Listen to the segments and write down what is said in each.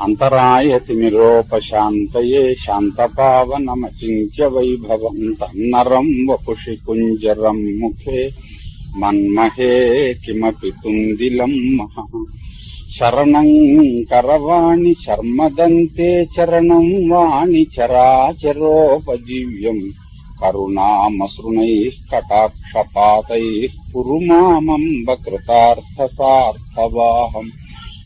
అంతరాయతిమిరోపశాంతయే శాంతపావనమచింత్య వైభవం తన్నరం వపుషి కుంజరం ముఖే మన్మహే కిమపి తుందిలం మహా. శరణం కరవాణి శర్మదంతే చరణం వాణి చరాచరోపజీవ్యం. కరుణామసృణైః కటాక్షపాతైः కురు మామంబ కృతార్థసార్థవాహం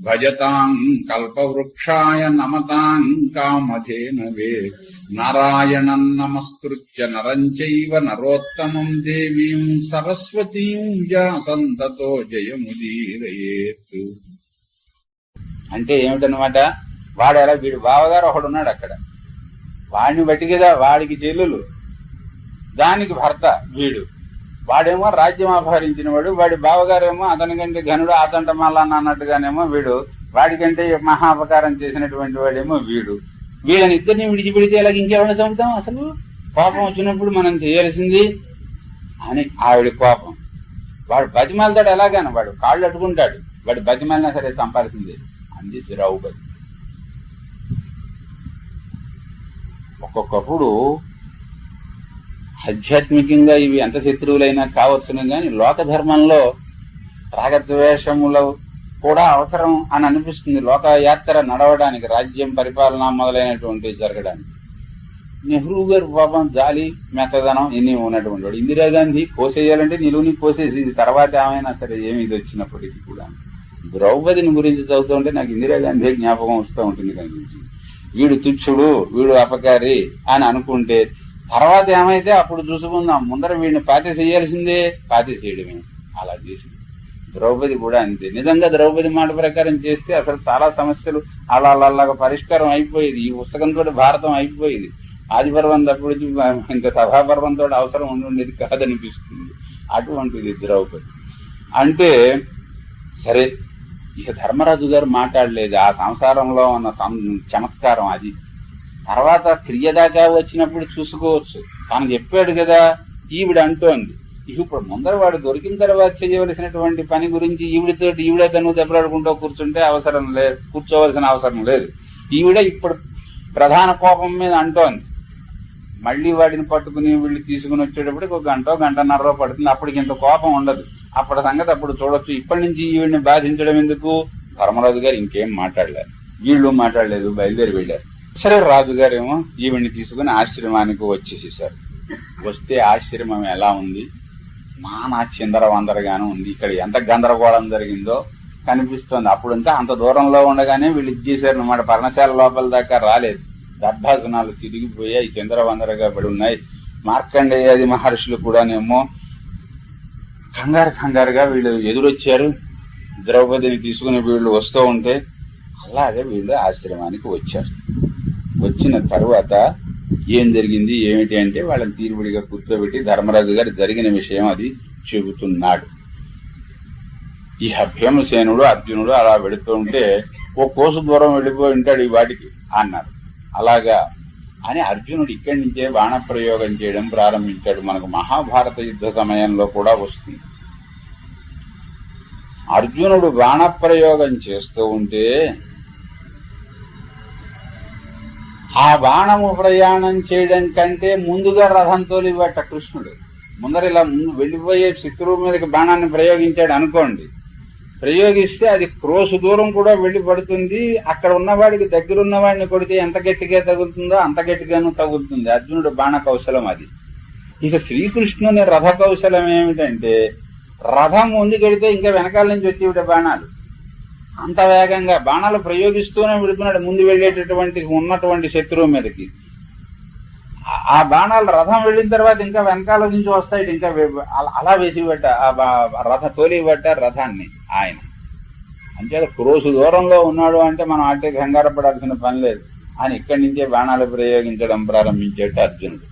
భజతాం కల్పవృక్షాయ నమతాం కామధేనవే నారాయణం నమస్కృత్య నరం చైవ నరోత్తమం దేవీం సరస్వతీం వ్యాసంతతో జయముదీరయేత్ అంటే ఏమిటనమాట వాడు ఎలా వీడు బావగారు ఒకడు ఉన్నాడు అక్కడ. వాడిని బట్టి కదా వాడికి చెల్లులు దానికి భర్త వీడు. వాడేమో రాజ్యం అపహరించిన వాడు వాడి బావగారేమో అతని కంటే ఘనుడు అతంట మల్లన్న అన్నట్టుగానేమో వీడు. వాడికంటే మహా అపకారం చేసినటువంటి వాడేమో వీడు. వీళ్ళని ఇద్దరిని విడిచిపెడితే ఇలాగ ఇంకెవరిని చంపుతాం అసలు? కోపం వచ్చినప్పుడు మనం చేయాల్సింది అని ఆవిడ కోపం. వాడు బతిమాలతాడు ఎలాగైనా వాడు కాళ్ళు అట్టుకుంటాడు వాడు బతిమాలినా సరే చంపాల్సిందే. అంది ద్రౌపది. ఒక్కొక్కప్పుడు ఆధ్యాత్మికంగా ఇవి ఎంత శత్రువులైనా కావచ్చును కానీ లోక ధర్మంలో రాగద్వేషములు కూడా అవసరం అని అనిపిస్తుంది. లోక యాత్ర నడవడానికి రాజ్యం పరిపాలన మొదలైనటువంటి జరగడానికి. నెహ్రూ గారు పాపం జాలి మెత్తదనం ఇన్ని ఉన్నటువంటి వాడు. ఇందిరాగాంధీ కోసేయాలంటే నిలువుని కోసేసింది తర్వాత ఏమైనా సరే ఏమి ఇది వచ్చినప్పటికీ కూడా. ద్రౌపదిని గురించి చదువుతుంటే నాకు ఇందిరాగాంధీ జ్ఞాపకం వస్తూ ఉంటుంది కనిపించింది వీడు తుచ్చుడు వీడు అపకారి అని అనుకుంటే తర్వాత ఏమైతే అప్పుడు చూసుకుందాం. ముందర వీడిని పాతి చేయాల్సిందే పాతి చేయడమే. అలా చేసింది. ద్రౌపది కూడా అంతే. నిజంగా ద్రౌపది మాట ప్రకారం చేస్తే అసలు చాలా సమస్యలు అలా అలాగా పరిష్కారం అయిపోయేది. ఈ పుస్తకంతో భారతం అయిపోయేది. ఆదిపర్వం తప్పుడు ఇంకా సభాపర్వంతో అవసరం ఉండేది కాదనిపిస్తుంది. అటువంటిది ద్రౌపది. అంటే సరే ఇక ధర్మరాజు గారు మాట్లాడలేదు. ఆ సంసారంలో ఉన్న సం- చమత్కారం అది. తర్వాత క్రియ దాకా వచ్చినప్పుడు చూసుకోవచ్చు. తాను చెప్పాడు కదా ఈవిడ అంటోంది. ఇప్పుడు ముందర వాడు దొరికిన తర్వాత చేయవలసినటువంటి పని గురించి ఈవిడితో ఈవిడే తను దెబ్బలాడుకుంటూ కూర్చుంటే అవసరం లేదు కూర్చోవలసిన అవసరం లేదు. ఈవిడ ఇప్పుడు ప్రధాన కోపం మీద అంటోంది. మళ్ళీ వాడిని పట్టుకుని వీళ్ళు తీసుకుని వచ్చేటప్పటికి ఒక గంట గంటన్నర పడుతుంది. అప్పటికి ఇంత కోపం ఉండదు. అప్పటి సంగతి అప్పుడు చూడొచ్చు. ఇప్పటి నుంచి ఈవిడిని బాధించడం ఎందుకు? ధర్మరాజు గారు ఇంకేం మాట్లాడలేదు. వీళ్ళు మాట్లాడలేదు బయలుదేరి వెళ్ళారు. సరే రాజు గారేమో ఈవిడ్ని తీసుకుని ఆశ్రమానికి వచ్చేసేసారు వస్తే ఆశ్రమం ఎలా ఉంది? నానా చిందర వందరగానే ఉంది. ఇక్కడ ఎంత గందరగోళం జరిగిందో కనిపిస్తుంది. అప్పుడు ఇంకా అంత దూరంలో ఉండగానే వీళ్ళు ఇచ్చేసారు అనమాట పర్ణశాల లోపల దాకా రాలేదు. దర్భాసనాలు తిరిగిపోయాయి. చిందర వందరగా పడి ఉన్నాయి. మార్కండేయాది మహర్షులు కూడానేమో కంగారు కంగారుగా వీళ్ళు ఎదురొచ్చారు. ద్రౌపదిని తీసుకుని వీళ్ళు వస్తూ ఉంటే అలాగే వీళ్ళు ఆశ్రమానికి వచ్చారు. వచ్చిన తర్వాత ఏం జరిగింది ఏమిటి అంటే వాళ్ళని తీరుబడిగా కూర్చోబెట్టి ధర్మరాజు గారు జరిగిన విషయం అది చెబుతున్నాడు. ఈ భీమసేనుడు అర్జునుడు అలా వెళుతూ ఉంటే ఓ కోసు దూరం వెళ్ళిపోయి ఉంటాడు ఈ వాటికి అన్నారు. అలాగా అని అర్జునుడు ఇక్కడి నుంచే బాణప్రయోగం చేయడం ప్రారంభించాడు. మనకు మహాభారత యుద్ధ సమయంలో కూడా వస్తుంది. అర్జునుడు బాణప్రయోగం చేస్తూ ఉంటే ఆ బాణము ప్రయాణం చేయడం కంటే ముందుగా రథం తోలివట కృష్ణుడు. ముందర ఇలా ముందు వెళ్ళిపోయే శత్రువు మీదకి బాణాన్ని ప్రయోగించాడు అనుకోండి. ప్రయోగిస్తే అది క్రోసు దూరం కూడా వెళ్ళి పడుతుంది. అక్కడ ఉన్నవాడికి దగ్గరున్న వాడిని కొడితే ఎంత గట్టిగా తగులుతుందో అంత గట్టిగాను తగులుతుంది. అర్జునుడు బాణ కౌశలం అది. ఇక శ్రీకృష్ణుని రథ కౌశలం ఏమిటంటే రథం ముందుకెడితే ఇంకా వెనకాల నుంచి వచ్చేవిట బాణాలు. అంత వేగంగా బాణాలు ప్రయోగిస్తూనే విడుతున్నాడు ముందు వెళ్ళేటటువంటి ఉన్నటువంటి శత్రువు మీదకి. ఆ- బాణాలు రథం వెళ్ళిన తర్వాత ఇంకా వెనకాల నుంచి వస్తాయి. ఇంకా అలా- వేసి పెట్ట ఆ బా- రథ తోలి పెట్టారు రథాన్ని ఆయన. అంతే క్రోసు దూరంలో ఉన్నాడు అంటే మనం అంటే కంగారపడాల్సిన పని లేదు. ఆయన ఇక్కడి నుంచే బాణాలు ప్రయోగించడం ప్రారంభించేట అర్జునుడు.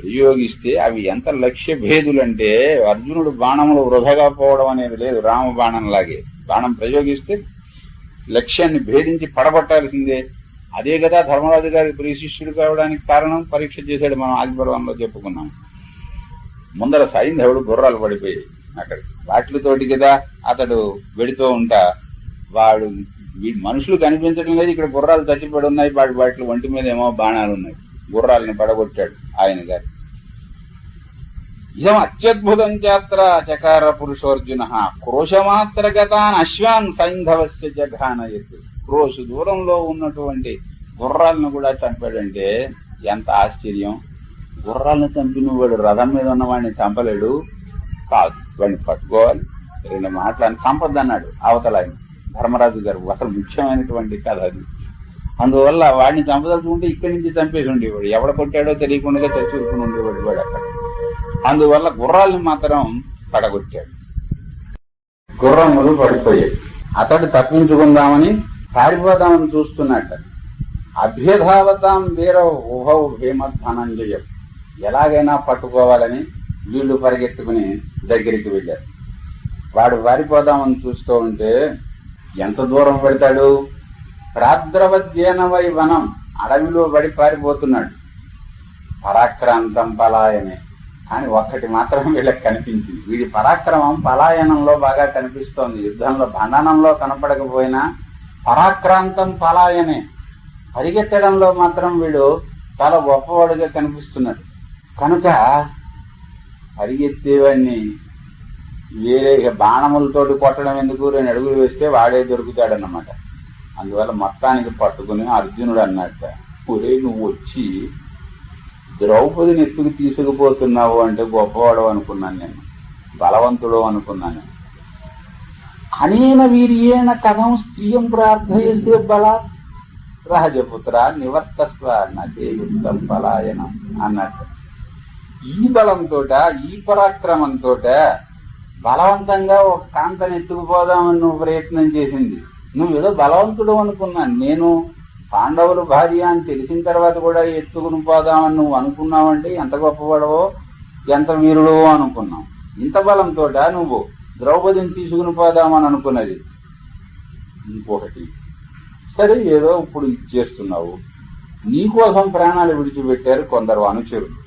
ప్రయోగిస్తే అవి ఎంత లక్ష్య భేదులంటే అర్జునుడు బాణములు వృధగా పోవడం అనేది లేదు. రామ బాణం లాగే. బాణం ప్రయోగిస్తే లక్ష్యాన్ని భేదించి పడగొట్టాల్సిందే. అదే కదా ధర్మరాజు గారి ప్రియ శిష్యుడు కావడానికి కారణం? పరీక్ష చేశాడు మనం ఆదిపర్వంలో చెప్పుకున్నాం. ముందర సైంధవుడు గుర్రాలు పడిపోయాయి. అక్కడ వాటితోటి కదా అతడు వెడితో ఉంటా. వాడు మనుషులు కనిపించడం లేదు. ఇక్కడ గుర్రాలు చచ్చిపడి ఉన్నాయి. వాటి వాటి ఒంటి మీద ఏమో బాణాలు ఉన్నాయి. గుర్రాలని పడగొట్టాడు ఆయన గారు. ఇదం అత్యద్భుతం చాత్ర చకార పురుషోర్జున. క్రోశమాత్రగతాన్ అశ్వాన్ సైంధవస్య జఘానయత్ క్రోషు దూరంలో ఉన్నటువంటి గుర్రాలను కూడా చంపాడంటే ఎంత ఆశ్చర్యం. గుర్రాలను చంపిన వాడు రథం మీద ఉన్న వాడిని చంపలేడు. కాదు వాడిని పట్టుకోవాలి. రెండు మాటలు చంపద్దు అన్నాడు అవతల ధర్మరాజు గారు అసలు ముఖ్యమైనటువంటి కథ అది. అందువల్ల వాడిని చంపదలుచుకుంటే ఇక్కడి నుంచి చంపేసి ఉండేవాడు. ఎవడ కొట్టాడో తెలియకుండా తెచ్చుకుని ఉండేవాడు వాడు అక్కడ. అందువల్ల గుర్రాలను మాత్రం పడగొట్టాడు. గుర్రములు పడిపోయాయి. అతడు తప్పించుకుందామని పారిపోదామని చూస్తున్నట్ట అభ్యధావతాం వీర ఉభౌ భీమధనంజయ ఎలాగైనా పట్టుకోవాలని వీళ్ళు పరిగెత్తుకుని దగ్గరికి వెళ్ళారు. వాడు పారిపోదామని చూస్తూ ఉంటే ఎంత దూరం పెడతాడు? ప్రాద్రవద్యేనవై వనం అడవిలో పడి పారిపోతున్నాడు. పరాక్రాంతం పలాయనే. కానీ ఒక్కటి మాత్రం వీళ్ళకి కనిపించింది. వీడి పరాక్రమం పలాయనంలో బాగా కనిపిస్తోంది. యుద్ధంలో భండనంలో కనపడకపోయినా పరాక్రాంతం పలాయనే. పరిగెత్తడంలో మాత్రం వీడు చాలా గొప్పవాడుగా కనిపిస్తున్నాడు. కనుక పరిగెత్తేవాడిని వేరే బాణములతోటి కొట్టడం ఎందుకు? రెండు అడుగులు వేస్తే వాడే దొరుకుతాడన్నమాట. అందువల్ల మొత్తానికి పట్టుకుని అర్జునుడు అన్నట్ట ఒరే నువ్వు వచ్చి ద్రౌపదిని ఎత్తుకు తీసుకుపోతున్నావు అంటే గొప్పవాడు అనుకున్నాను నేను. బలవంతుడు అనుకున్నాను. అనేన వీర్యేణ కథం స్త్రీయం ప్రార్థయస్తే బలా. రాజపుత్ర నివర్తస్వ నదే యుద్ధం పలాయనం అన్నట్టు. ఈ బలంతో ఈ పరాక్రమంతో బలవంతంగా ఒక కాంతను ఎత్తుకుపోదామని నువ్వు ప్రయత్నం చేసింది. నువ్వు ఏదో బలవంతుడు అనుకున్నాను. నేను పాండవులు భార్య అని తెలిసిన తర్వాత కూడా ఎత్తుకుని పోదామని నువ్వు అనుకున్నావంటే ఎంత గొప్పవాడవో ఎంత వీరుడో అనుకున్నావు. ఇంత బలంతో నువ్వు ద్రౌపదిని తీసుకుని పోదామని అనుకున్నది. ఇంకొకటి సరే ఏదో ఇప్పుడు ఇచ్చేస్తున్నావు. నీకోసం ప్రాణాలు విడిచిపెట్టారు కొందరు అనుచరులు.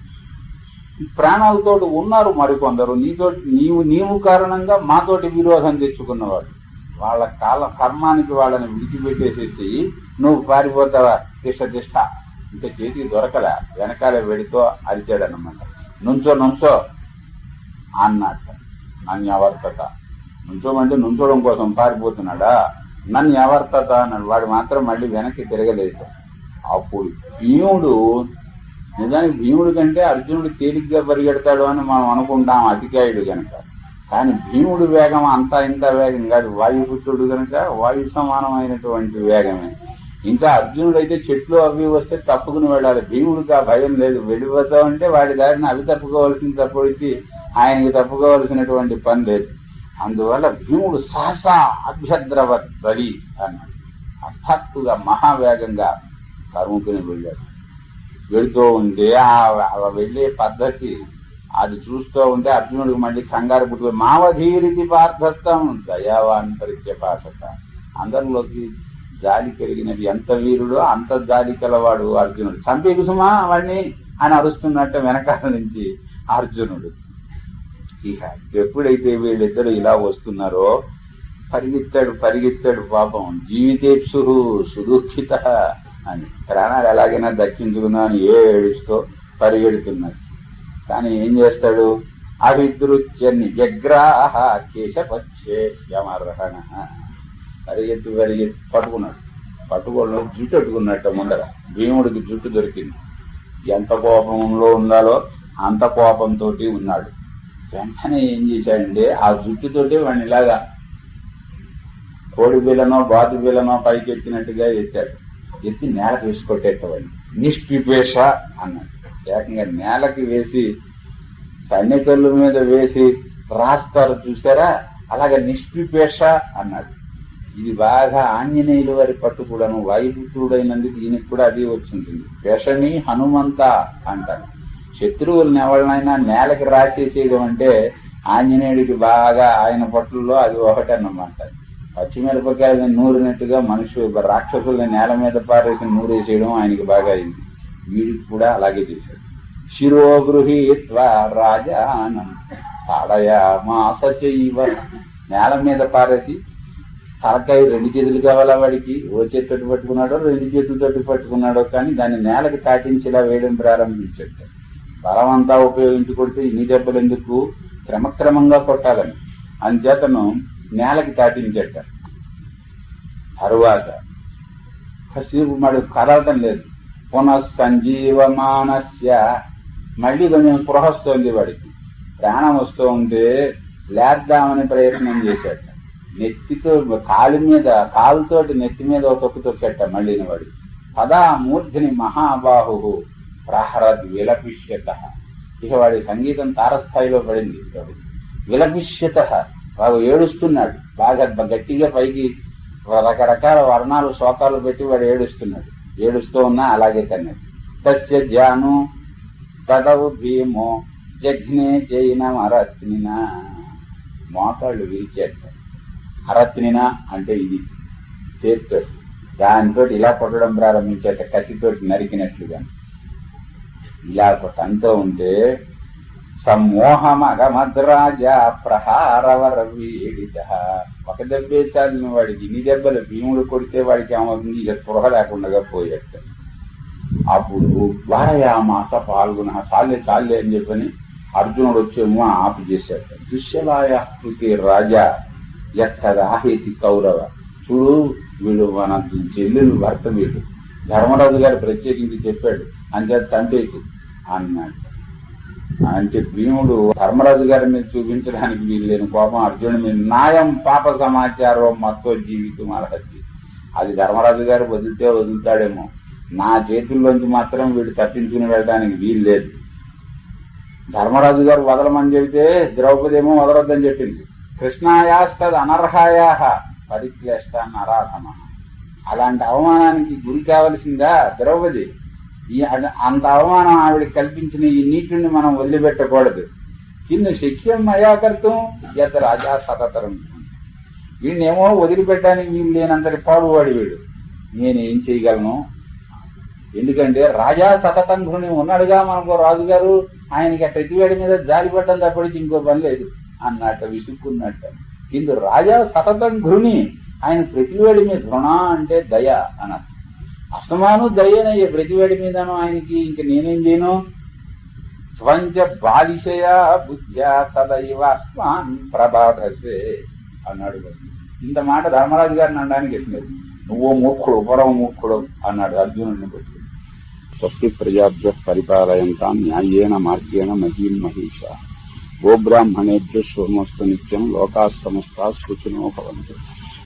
ప్రాణాలతోటి ఉన్నారు మరికొందరు నీతో నీవు నీవు కారణంగా మాతోటి విరోధం తెచ్చుకున్నవాడు. వాళ్ళ కాల కర్మానికి వాళ్ళని విడిచిపెట్టేసేసి నువ్వు పారిపోతావా? తిష్ట తిష్ట. ఇంకా చేతికి దొరకలే. వెనకాల వెడితో అరిచాడనమాట నుంచో నుంచో అన్నట్ట నన్ను అవర్తత నుంచోమంటే నుంచోడం కోసం పారిపోతున్నాడా? నన్ను అవర్తత అన్నాడు. వాడు మాత్రం మళ్ళీ వెనక్కి తిరగలేదు. అప్పుడు భీముడు నిజానికి భీముడి కంటే అర్జునుడు తేలిగ్గా పరిగెడతాడు అని మనం అనుకుంటాం అతికాయుడు కనుక కానీ భీముడు వేగం అంతా ఇంత వేగం కాదు. వాయుపుత్రుడు కనుక వాయు సమానమైనటువంటి వేగమే. ఇంకా అర్జునుడు అయితే చెట్లు అవి వస్తే తప్పుకుని వెళ్ళాలి. భీముడికి ఆ భయం లేదు. వెళ్ళిపోతా ఉంటే వాడి దారిని అవి తప్పుకోవాల్సిన తప్పుడిచి ఆయనకి తప్పుకోవాల్సినటువంటి పని లేదు. అందువల్ల భీముడు సహసా అభ్యద్రవత్ బలి అన్నాడు. హఠాత్తుగా మహావేగంగా తరుముకుని వెళ్ళాడు. వెళుతూ ఉంటే ఆ వెళ్ళే పద్ధతి అది చూస్తూ ఉంటే అర్జునుడికి మళ్ళీ కంగారు పుట్టుకొని మావధీరితి పార్థస్థం దయావాన్ పరిత్యపాసత అందరిలోకి జాలి పెరిగినవి ఎంత వీరుడో అంత జాలి కలవాడు అర్జునుడు. చంపే కుసుమా వాడిని అని అరుస్తున్నట్టు వెనకాల నుంచి అర్జునుడు. ఇక ఎప్పుడైతే వీళ్ళిద్దరు ఇలా వస్తున్నారో పరిగెత్తాడు పరిగెత్తాడు పాపం. జీవితేప్సు సుదుఖిత అని. ప్రాణాలు ఎలాగైనా దక్కించుకున్నా అని ఏడుస్తూ పరిగెడుతున్నాడు కానీ ఏం చేస్తాడు? అవిదృత్య నిజగ్రాహ కేశపక్షేమర్హణ పరిగెత్తి పరిగెత్తి పట్టుకున్నాడు. పట్టుకోవడం జుట్టు అట్టుకున్నట్ట ముందర. భీముడికి జుట్టు దొరికింది. ఎంత కోపంలో ఉండాలో అంత కోపంతో ఉన్నాడు. వెంటనే ఏం చేశాడంటే ఆ జుట్టుతోటి వాడిని ఇలాగా కోడి బిల్లనో బాతు బిల్లనో పైకి ఎత్తినట్టుగా ఎత్తాడు. ఎత్తి నేల వేసి కొట్టేటవాడిని నిష్పిపేష అన్నాడు. ఏకంగా నేలకి వేసి సైనికుల మీద వేసి రాస్తారు చూసారా అలాగే నిష్పిపేష అన్నాడు. ఇది బాగా ఆంజనేయుల వారి పట్టు కూడాను వాయుపుత్రుడైనందుకు దీనికి కూడా అది వచ్చింటుంది పేషని హనుమంత అంటారు. శత్రువులను ఎవరినైనా నేలకి రాసేసేయడం అంటే ఆంజనేయుడికి బాగా ఆయన పట్టుల్లో అది ఒకటన్నమాట పచ్చిమిరపకాయలను నూరినట్టుగా మనుషు రాక్షసుల్ని నేల మీద పారేసి నూరేసేయడం ఆయనకి బాగా అయింది. వీడికి కూడా అలాగే చేశాడు శిరోగృహీత్వ రాజానం. తాడయా మాస చెయ్యవ నేల మీద పారేసి తలకాయ రెండు చేతులు కావాలా వాడికి? ఓ చేతితోటి పట్టుకున్నాడో రెండు చేతులతోటి పట్టుకున్నాడో కానీ దాన్ని నేలకి తాటించేలా వేయడం ప్రారంభించాడు. బలం అంతా ఉపయోగించి కొడితే ఇన్ని దెబ్బలు ఎందుకు? క్రమక్రమంగా కొట్టాలని. అంచేతను నేలకి తాటించట తరువాత కాసేపు మరి కదలటం లేదు. పునఃసంజీవమానస్య మళ్ళీ కొంచెం స్పృహ వస్తోంది వాడికి. ప్రాణం వస్తూ ఉంటే లేద్దామని ప్రయత్నం చేశాడు. నెత్తితో కాలు మీద కాలుతోటి నెత్తి మీద ఒక తొక్కు తొక్కట మళ్ళీని వాడు. పదా మూర్ధిని మహాబాహు ప్రహరద్ విలపిష్యత. ఇక వాడి సంగీతం తారస్థాయిలో పడింది. విలపిష్యత. వాడు ఏడుస్తున్నాడు. బాగా గట్టిగా పైకి రకరకాల వర్ణాలు శోకాలు పెట్టి వాడు ఏడుస్తున్నాడు. ఏడుస్తూ ఉన్నా అలాగే కన్నాడు తస్య జాను తదవు భీమో జఘ్నే జైనం అరత్నిన మోకాళ్ళు విరిచేట అరత్నిన అంటే ఇది. చేతితో. దానితో ఇలా కొట్టడం ప్రారంభించేట కత్తితోటి నరికినట్లుగా. ఇలా కొట్టంతో ఉంటే సమ్మోహమగమద్రాజ ప్రహారవర వీడిత. ఒక దెబ్బే చాలిన వాడికి ఇన్ని దెబ్బలు భీముడు కొడితే వాడికి ఏమవుతుంది? ఇక స్పృహ లేకుండా పోయేట అప్పుడు వారయామాస పాల్గొన చాలే చాలే అని చెప్పని అర్జునుడు వచ్చేమో ఆపు చేశాడు. దృశ్యలాయ కృతి రాజా ఎక్కదాహేతి కౌరవ. చూడు వీడు మన చెల్లెలు భర్త వీడు. ధర్మరాజు గారు ప్రత్యేకించి చెప్పాడు అంచేత తండ్రికి అన్నాడు. అంటే భీముడు ధర్మరాజు గారి మీద చూపించడానికి వీలు లేని కోపం అర్జునుడి మీద న్యాయం పాప సమాచారం మొత్తం జీవితం అర్హతి. అది ధర్మరాజు గారు వదిలితే వదులుతాడేమో. నా చేతుల్లోంచి మాత్రం వీడు తప్పించుకుని వెళ్ళడానికి వీలు లేదు. ధర్మరాజు గారు వదలమని చెబితే ద్రౌపది ఏమో వదలొద్దని చెప్పింది. కృష్ణాయాస్తద్ అనర్హాయా పరిక్లేష్ట నరాధమ. అలాంటి అవమానానికి గురి కావలసిందా ద్రౌపది? ఈ అంత అవమానం ఆవిడ కల్పించిన ఈ నీటిని మనం వదిలిపెట్టకూడదు. కింద శక్యం మయాకర్తం ఎత రాజా సతతరం. వీడినేమో వదిలిపెట్టడానికి వీలు లేనంతటి పాడువాడు వీడు. నేనేం చేయగలను? ఎందుకంటే రాజా సతతంధ్రుని ఉన్నాడుగా మనకు రాజుగారు ఆయనకి ప్రతివేడి మీద జారిపడ్డం తప్పటికి ఇంకో పని లేదు. అన్నట్ట విసుక్కున్నట్ట. కింద రాజా సతతం ఘృణి ఆయన ప్రతివేడి మీద ధృణ అంటే దయ అన్నారు అసమాను దయనయ్యే ప్రతివేడి మీదను ఆయనకి ఇంక నేనేం చేయను? త్వంచ బాలిషయ బుద్ధ్యా సదైవ అస్మాన్ ప్రభాధసే అన్నాడు ఇంత మాట ధర్మరాజు గారిని అనడానికి ఎట్లేదు. నువ్వు మూర్ఖుడు పరమ మూర్ఖుడు అన్నాడు అర్జునుడిని బట్టి స్వస్తి ప్రజాభ్య పరిపాలయంతా న్యాయేన మార్గేణ మహీం మహిష. గోబ్రాహ్మణేభ్య శోమస్తు నిత్యం లోకా సమస్త సూచనో భవంతు.